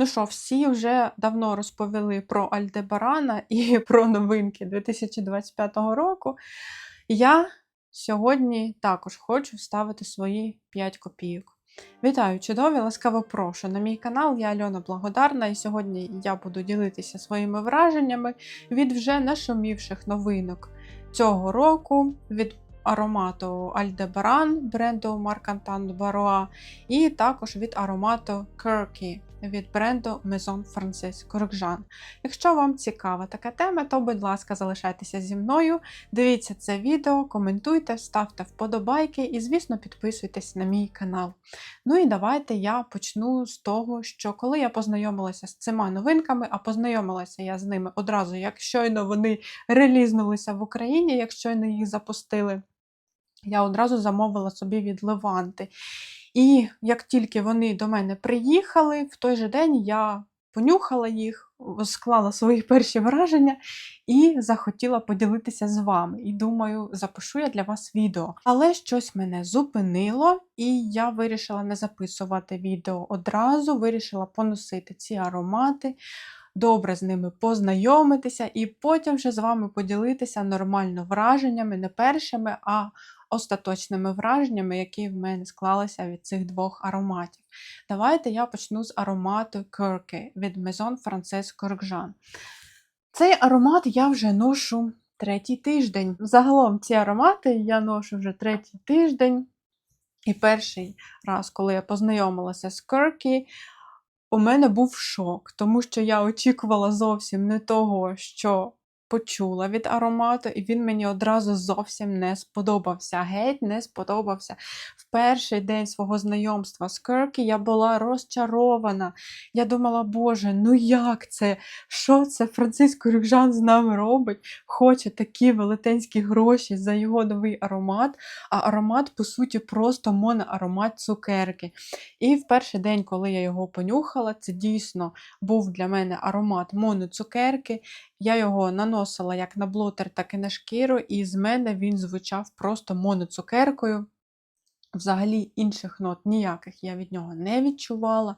Ну що, всі вже давно розповіли про Альдебарана і про новинки 2025 року. Я сьогодні також хочу вставити свої 5 копійок. Вітаю, чудові! Ласкаво прошу на мій канал. Я Альона Благодарна, і сьогодні я буду ділитися своїми враженнями від вже нашумівших новинок цього року. від Аромату Альдебаран бренду Маркантан Бароа, і також від аромату Kirky від бренду Maison Francis Corgjan. Якщо вам цікава така тема, то, будь ласка, залишайтеся зі мною. Дивіться це відео, коментуйте, ставте вподобайки і, звісно, підписуйтесь на мій канал. Ну і давайте я почну з того, що коли я познайомилася з цими новинками, а познайомилася я з ними одразу, як щойно вони релізнулися в Україні, як щойно їх запустили. Я одразу замовила собі від Леванти. І як тільки вони до мене приїхали, в той же день я понюхала їх, склала свої перші враження і захотіла поділитися з вами. І думаю, запишу я для вас відео. Але щось мене зупинило, і я вирішила не записувати відео одразу, вирішила поносити ці аромати. Добре з ними познайомитися, і потім вже з вами поділитися нормально враженнями, не першими, а остаточними враженнями, які в мене склалися від цих двох ароматів. Давайте я почну з аромату Kirky від Maison Frances Corgjan. Цей аромат я вже ношу третій тиждень. Загалом ці аромати я ношу вже третій тиждень. І перший раз, коли я познайомилася з Kirky, у мене був шок, тому що я очікувала зовсім не того, що почула від аромату, і він мені одразу зовсім не сподобався. Геть не сподобався. В перший день свого знайомства з Керкі я була розчарована. Я думала, Боже, ну як це? Що це Франциско Рюкжан з нами робить? Хоче такі велетенські гроші за його новий аромат, а аромат, по суті, просто моноаромат цукерки. І в перший день, коли я його понюхала, це дійсно був для мене аромат моноцукерки. Я його наносила як на блотер, так і на шкіру, і з мене він звучав просто моноцукеркою. Взагалі інших нот ніяких я від нього не відчувала.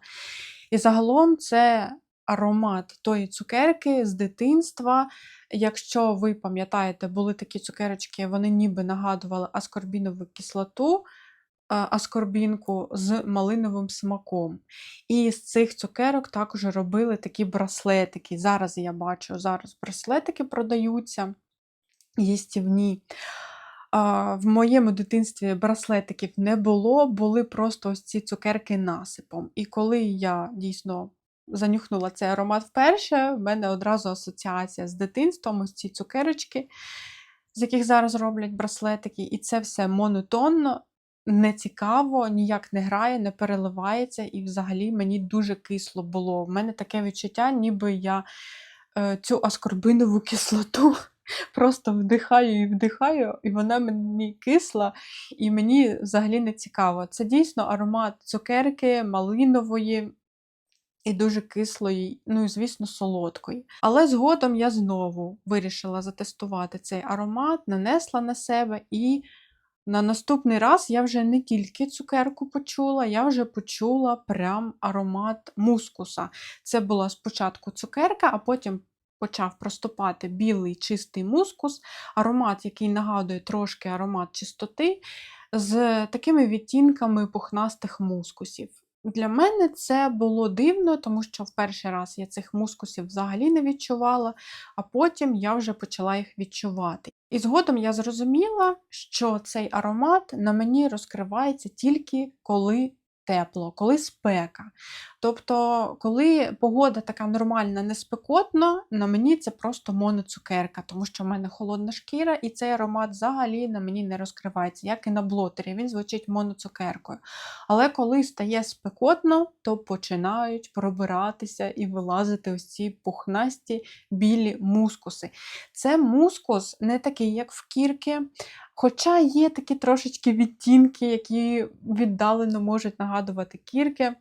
І загалом це аромат тої цукерки з дитинства. Якщо ви пам'ятаєте, були такі цукерочки, вони ніби нагадували аскорбінову кислоту аскорбінку з малиновим смаком. І з цих цукерок також робили такі браслетики. Зараз я бачу, зараз браслетики продаються їстівні. В моєму дитинстві браслетиків не було, були просто ось ці цукерки насипом. І коли я дійсно занюхнула цей аромат вперше, в мене одразу асоціація з дитинством, ось ці цукерочки, з яких зараз роблять браслетики, і це все монотонно не цікаво, ніяк не грає, не переливається, і взагалі мені дуже кисло було. В мене таке відчуття, ніби я е, цю аскорбинову кислоту просто вдихаю і вдихаю, і вона мені кисла, і мені взагалі не цікаво. Це дійсно аромат цукерки, малинової. І дуже кислої, ну і, звісно, солодкої. Але згодом я знову вирішила затестувати цей аромат, нанесла на себе і на наступний раз я вже не тільки цукерку почула, я вже почула прям аромат мускуса. Це була спочатку цукерка, а потім почав проступати білий чистий мускус, аромат, який нагадує трошки аромат чистоти, з такими відтінками пухнастих мускусів. Для мене це було дивно, тому що в перший раз я цих мускусів взагалі не відчувала, а потім я вже почала їх відчувати. І згодом я зрозуміла, що цей аромат на мені розкривається тільки коли тепло, коли спека. Тобто, коли погода така нормальна, не спекотна, на мені це просто моноцукерка, тому що в мене холодна шкіра, і цей аромат взагалі на мені не розкривається, як і на блотері, він звучить моноцукеркою. Але коли стає спекотно, то починають пробиратися і вилазити ось ці пухнасті білі мускуси. Це мускус не такий, як в кірки, Хоча є такі трошечки відтінки, які віддалено можуть нагадувати кірки.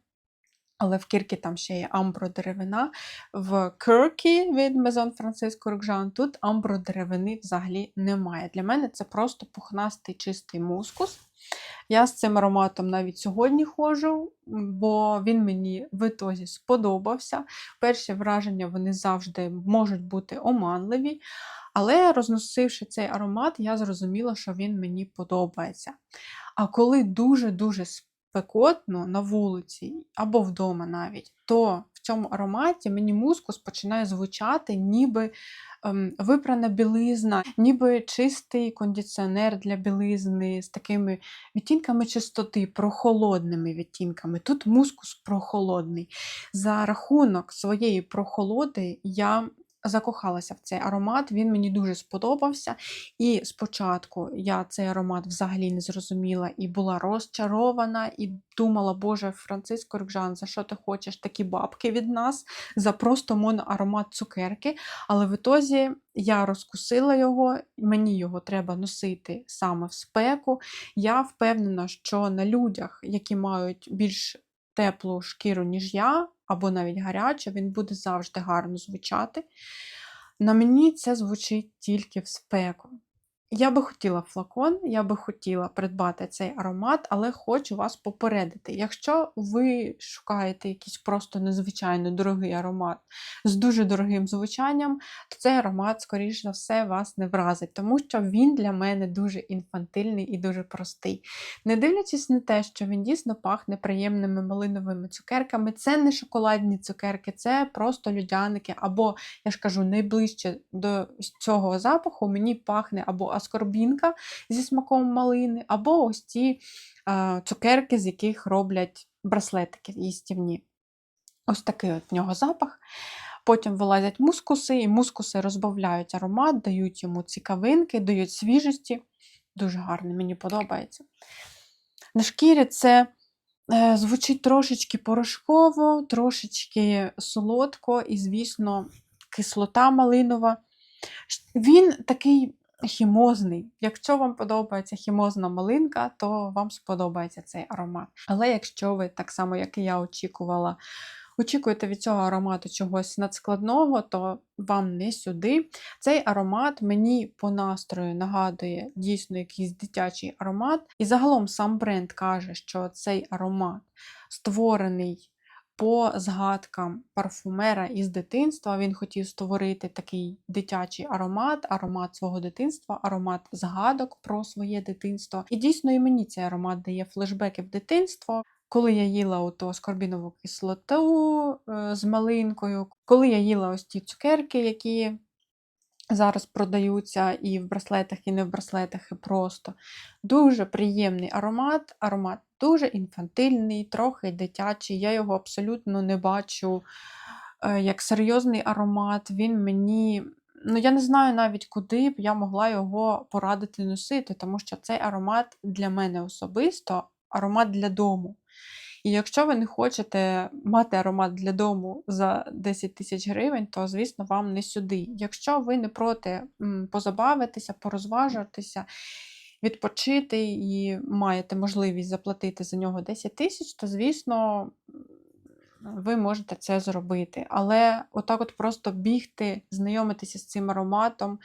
Але в кірки там ще є амбродеревина. В Киркі від Maison Francisco Roxan тут амбродеревини взагалі немає. Для мене це просто пухнастий чистий мускус. Я з цим ароматом навіть сьогодні ходжу, бо він мені в ітозі сподобався. Перші враження вони завжди можуть бути оманливі. Але розносивши цей аромат, я зрозуміла, що він мені подобається. А коли дуже-дуже спекотно на вулиці або вдома навіть, то в цьому ароматі мені мускус починає звучати, ніби ем, випрана білизна, ніби чистий кондиціонер для білизни з такими відтінками чистоти, прохолодними відтінками. Тут мускус прохолодний. За рахунок своєї прохолоди я закохалася в цей аромат, він мені дуже сподобався. І спочатку я цей аромат взагалі не зрозуміла і була розчарована, і думала, Боже, Франциско Рукжан, за що ти хочеш такі бабки від нас? За просто моноаромат цукерки. Але в ітозі я розкусила його, мені його треба носити саме в спеку. Я впевнена, що на людях, які мають більш теплу шкіру, ніж я, або навіть гаряча, він буде завжди гарно звучати. На мені це звучить тільки в спеку. Я би хотіла флакон, я би хотіла придбати цей аромат, але хочу вас попередити. Якщо ви шукаєте якийсь просто незвичайно дорогий аромат з дуже дорогим звучанням, то цей аромат, скоріш за все, вас не вразить, тому що він для мене дуже інфантильний і дуже простий. Не дивлячись на те, що він дійсно пахне приємними малиновими цукерками, це не шоколадні цукерки, це просто людяники, або, я ж кажу, найближче до цього запаху мені пахне або аскорбінка зі смаком малини, або ось ті цукерки, з яких роблять браслетики їстівні. Ось такий от в нього запах. Потім вилазять мускуси, і мускуси розбавляють аромат, дають йому цікавинки, дають свіжості. Дуже гарно, мені подобається. На шкірі це е, звучить трошечки порошково, трошечки солодко і, звісно, кислота малинова. Він такий хімозний. Якщо вам подобається хімозна малинка, то вам сподобається цей аромат. Але якщо ви, так само, як і я очікувала, очікуєте від цього аромату чогось надскладного, то вам не сюди. Цей аромат мені по настрою нагадує дійсно якийсь дитячий аромат. І загалом сам бренд каже, що цей аромат створений по згадкам парфумера із дитинства. Він хотів створити такий дитячий аромат, аромат свого дитинства, аромат згадок про своє дитинство. І дійсно і мені цей аромат дає флешбеки в дитинство. Коли я їла ото скорбінову кислоту е, з малинкою, коли я їла ось ті цукерки, які зараз продаються і в браслетах, і не в браслетах, і просто. Дуже приємний аромат. Аромат дуже інфантильний, трохи дитячий. Я його абсолютно не бачу е, як серйозний аромат. Він мені. Ну, я не знаю навіть, куди б я могла його порадити носити, тому що цей аромат для мене особисто аромат для дому. І якщо ви не хочете мати аромат для дому за 10 тисяч гривень, то, звісно, вам не сюди. Якщо ви не проти позабавитися, порозважуватися, відпочити і маєте можливість заплатити за нього 10 тисяч, то, звісно, ви можете це зробити. Але отак от просто бігти, знайомитися з цим ароматом,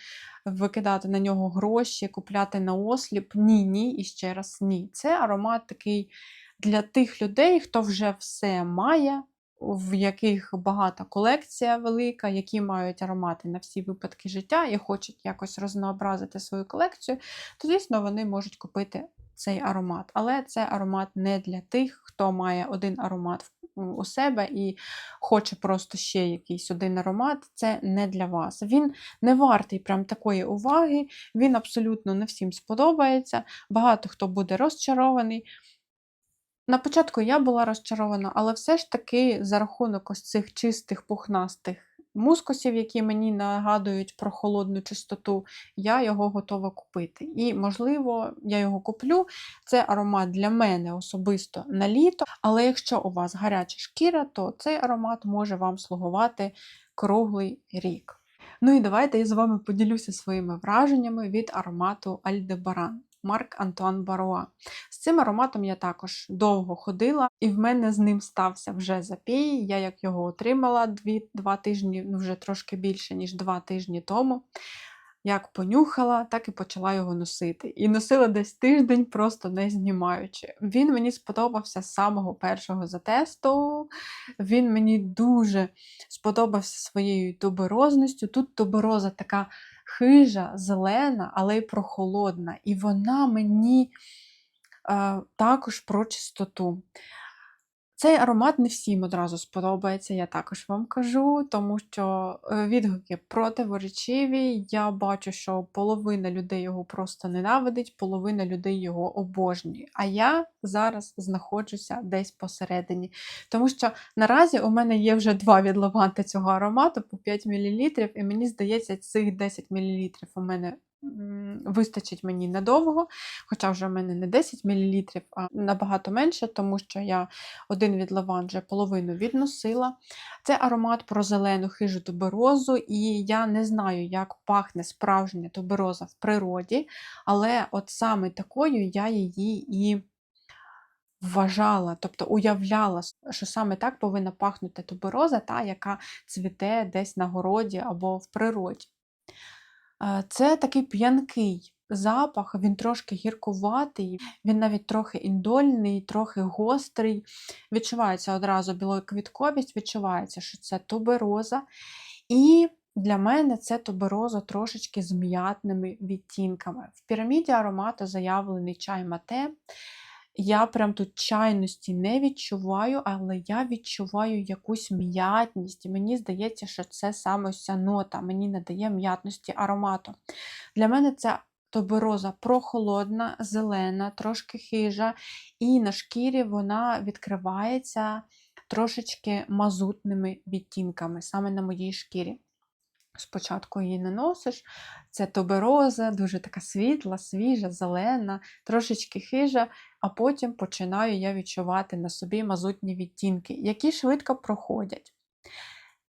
викидати на нього гроші, купляти на осліп ні, ні і ще раз ні. Це аромат такий для тих людей, хто вже все має, в яких багата колекція велика, які мають аромати на всі випадки життя і хочуть якось рознообразити свою колекцію, то, звісно, вони можуть купити цей аромат. Але це аромат не для тих, хто має один аромат у себе і хоче просто ще якийсь один аромат, це не для вас. Він не вартий прям такої уваги, він абсолютно не всім сподобається. Багато хто буде розчарований. На початку я була розчарована, але все ж таки за рахунок ось цих чистих пухнастих мускусів, які мені нагадують про холодну чистоту, я його готова купити. І, можливо, я його куплю. Це аромат для мене особисто на літо, але якщо у вас гаряча шкіра, то цей аромат може вам слугувати круглий рік. Ну і давайте я з вами поділюся своїми враженнями від аромату Альдебаран. Марк Антуан Баруа. З цим ароматом я також довго ходила, і в мене з ним стався вже запій. Я як його отримала два тижні, ну вже трошки більше, ніж два тижні тому. як понюхала, так і почала його носити. І носила десь тиждень, просто не знімаючи. Він мені сподобався з самого першого затесту. Він мені дуже сподобався своєю туберозністю. Тут тубероза така хижа, зелена, але й прохолодна. І вона мені е, також про чистоту. Цей аромат не всім одразу сподобається, я також вам кажу, тому що е, відгуки противоречиві. Я бачу, що половина людей його просто ненавидить, половина людей його обожнює. А я зараз знаходжуся десь посередині. Тому що наразі у мене є вже два відливанти цього аромату по 5 мл, і мені здається, цих 10 мл у мене вистачить мені надовго, хоча вже в мене не 10 мл, а набагато менше, тому що я один від лаван вже половину відносила. Це аромат про зелену хижу туберозу, і я не знаю, як пахне справжня тубероза в природі, але от саме такою я її і. Вважала, тобто уявляла, що саме так повинна пахнути тубероза, та, яка цвіте десь на городі або в природі. Це такий п'янкий запах, він трошки гіркуватий, він навіть трохи індольний, трохи гострий. Відчувається одразу білоквітковість, відчувається, що це тубероза. І для мене це тубероза трошечки з м'ятними відтінками. В піраміді аромату заявлений чай мате. Я прям тут чайності не відчуваю, але я відчуваю якусь м'ятність. Мені здається, що це саме ця нота, мені надає м'ятності аромату. Для мене це тобероза прохолодна, зелена, трошки хижа, і на шкірі вона відкривається трошечки мазутними відтінками, саме на моїй шкірі. Спочатку її наносиш, це тобероза, дуже така світла, свіжа, зелена, трошечки хижа, а потім починаю я відчувати на собі мазутні відтінки, які швидко проходять.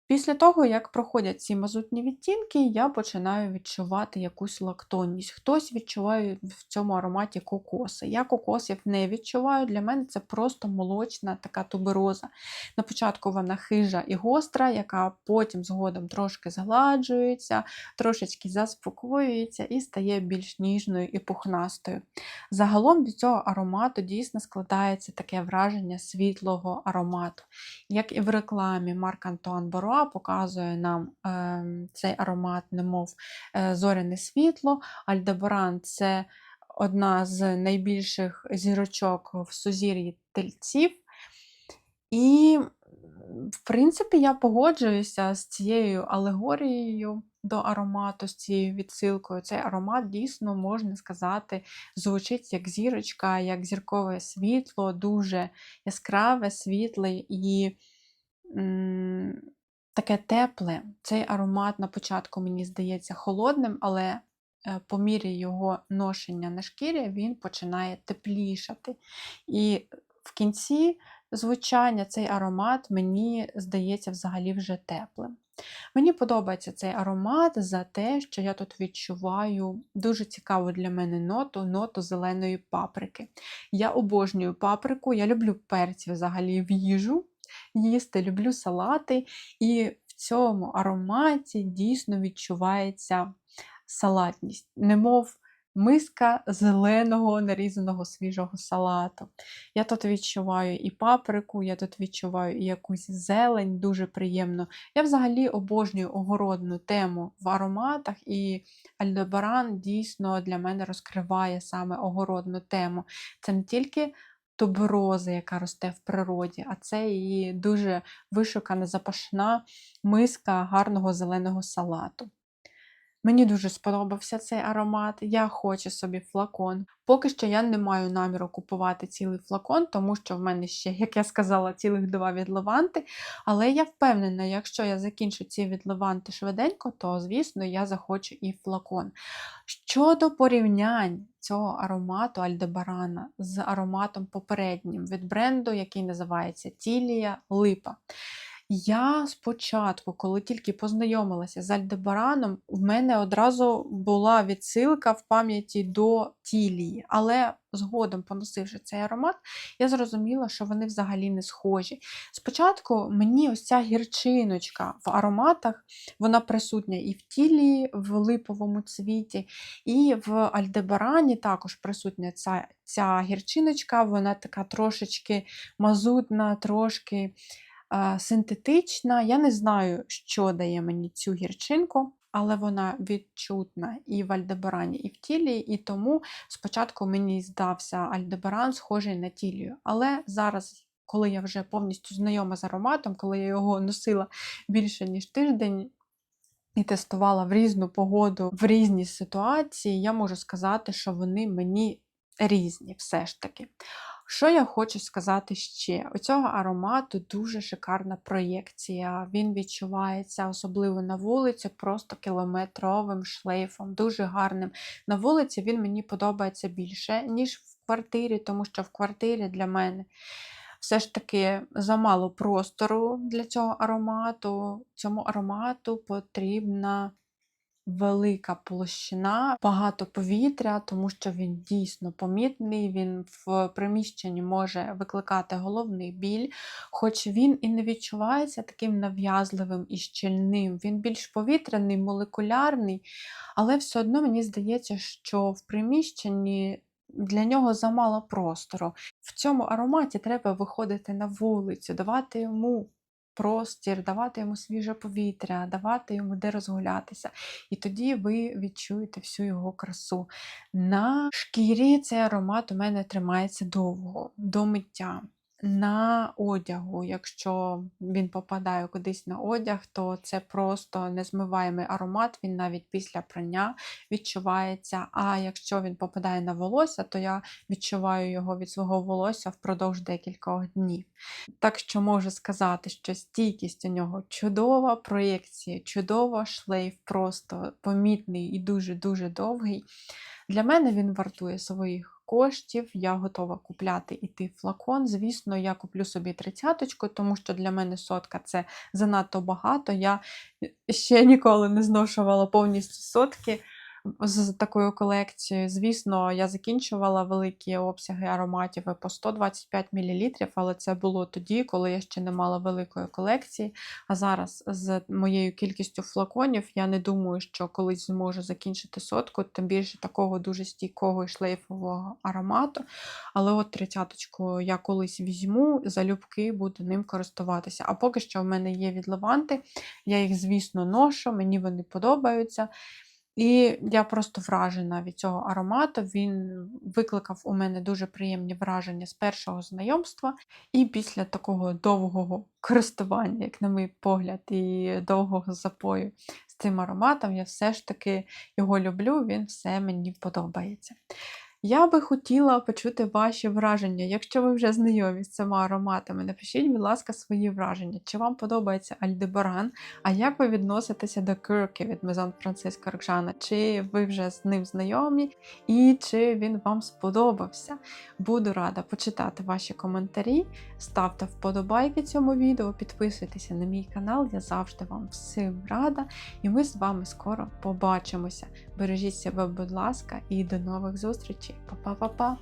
Після того, як проходять ці мазутні відтінки, я починаю відчувати якусь лактонність. Хтось відчуває в цьому ароматі кокоси. Я кокосів не відчуваю, для мене це просто молочна така тубероза. На початку вона хижа і гостра, яка потім згодом трошки згладжується, трошечки заспокоюється і стає більш ніжною і пухнастою. Загалом від цього аромату дійсно складається таке враження світлого аромату. Як і в рекламі Марк Антуан Боро. Леруа показує нам е, цей аромат, немов е, зоряне світло. Альдебаран це одна з найбільших зірочок в сузір'ї тельців. І, в принципі, я погоджуюся з цією алегорією до аромату, з цією відсилкою. Цей аромат дійсно, можна сказати, звучить як зірочка, як зіркове світло, дуже яскраве, світле і таке тепле. Цей аромат на початку, мені здається, холодним, але е, по мірі його ношення на шкірі він починає теплішати. І в кінці звучання цей аромат, мені здається, взагалі вже теплим. Мені подобається цей аромат за те, що я тут відчуваю дуже цікаву для мене ноту, ноту зеленої паприки. Я обожнюю паприку, я люблю перці взагалі в їжу їсти, люблю салати, і в цьому ароматі дійсно відчувається салатність, немов миска зеленого нарізаного свіжого салату. Я тут відчуваю і паприку, я тут відчуваю і якусь зелень, дуже приємно. Я взагалі обожнюю огородну тему в ароматах, і Альдебаран дійсно для мене розкриває саме огородну тему. Це не тільки тубероза, яка росте в природі, а це її дуже вишукана запашна миска гарного зеленого салату. Мені дуже сподобався цей аромат, я хочу собі флакон. Поки що я не маю наміру купувати цілий флакон, тому що в мене ще, як я сказала, цілих два відливанти. Але я впевнена, якщо я закінчу ці відливанти швиденько, то, звісно, я захочу і флакон. Щодо порівнянь цього аромату Альдебарана з ароматом попереднім від бренду, який називається Тілія Липа. Я спочатку, коли тільки познайомилася з Альдебараном, в мене одразу була відсилка в пам'яті до тілії, але згодом, поносивши цей аромат, я зрозуміла, що вони взагалі не схожі. Спочатку мені ось ця гірчиночка в ароматах, вона присутня і в тілі, в липовому цвіті, і в Альдебарані також присутня ця, ця гірчиночка, вона така трошечки мазутна, трошки синтетична. Я не знаю, що дає мені цю гірчинку. Але вона відчутна і в Альдебарані, і в тілі, і тому спочатку мені здався Альдебаран схожий на тілію. Але зараз, коли я вже повністю знайома з ароматом, коли я його носила більше ніж тиждень і тестувала в різну погоду, в різні ситуації, я можу сказати, що вони мені різні все ж таки. Що я хочу сказати ще? У цього аромату дуже шикарна проєкція. Він відчувається, особливо на вулиці, просто кілометровим шлейфом, дуже гарним. На вулиці він мені подобається більше, ніж в квартирі, тому що в квартирі для мене все ж таки замало простору для цього аромату. Цьому аромату потрібна велика площина, багато повітря, тому що він дійсно помітний, він в приміщенні може викликати головний біль, хоч він і не відчувається таким нав'язливим і щільним. Він більш повітряний, молекулярний, але все одно мені здається, що в приміщенні. Для нього замало простору. В цьому ароматі треба виходити на вулицю, давати йому простір, давати йому свіже повітря, давати йому де розгулятися. І тоді ви відчуєте всю його красу. На шкірі цей аромат у мене тримається довго, до миття. На одягу, якщо він попадає кудись на одяг, то це просто незмиваємий аромат, він навіть після прання відчувається. А якщо він попадає на волосся, то я відчуваю його від свого волосся впродовж декількох днів. Так що можу сказати, що стійкість у нього чудова, проєкція чудова, шлейф просто помітний і дуже-дуже довгий. Для мене він вартує своїх коштів, я готова купляти і ти флакон. Звісно, я куплю собі тридцяточку, тому що для мене сотка це занадто багато. Я ще ніколи не зношувала повністю сотки з такою колекцією. Звісно, я закінчувала великі обсяги ароматів по 125 мл, але це було тоді, коли я ще не мала великої колекції. А зараз з моєю кількістю флаконів я не думаю, що колись зможу закінчити сотку, тим більше такого дуже стійкого і шлейфового аромату. Але от тридцяточку я колись візьму, залюбки буду ним користуватися. А поки що в мене є від Леванти, я їх, звісно, ношу, мені вони подобаються. І я просто вражена від цього аромату. Він викликав у мене дуже приємні враження з першого знайомства. І після такого довгого користування, як на мій погляд, і довгого запою з цим ароматом, я все ж таки його люблю, він все мені подобається. Я би хотіла почути ваші враження. Якщо ви вже знайомі з цими ароматами, напишіть, будь ласка, свої враження. Чи вам подобається Альдебаран? А як ви відноситеся до Кирки від Мезон Франциска Рокжана? Чи ви вже з ним знайомі і чи він вам сподобався? Буду рада почитати ваші коментарі. Ставте вподобайки цьому відео, підписуйтеся на мій канал, я завжди вам всім рада. І ми з вами скоро побачимося. Бережіть себе, будь ласка, і до нових зустрічей! Па-па-па-па!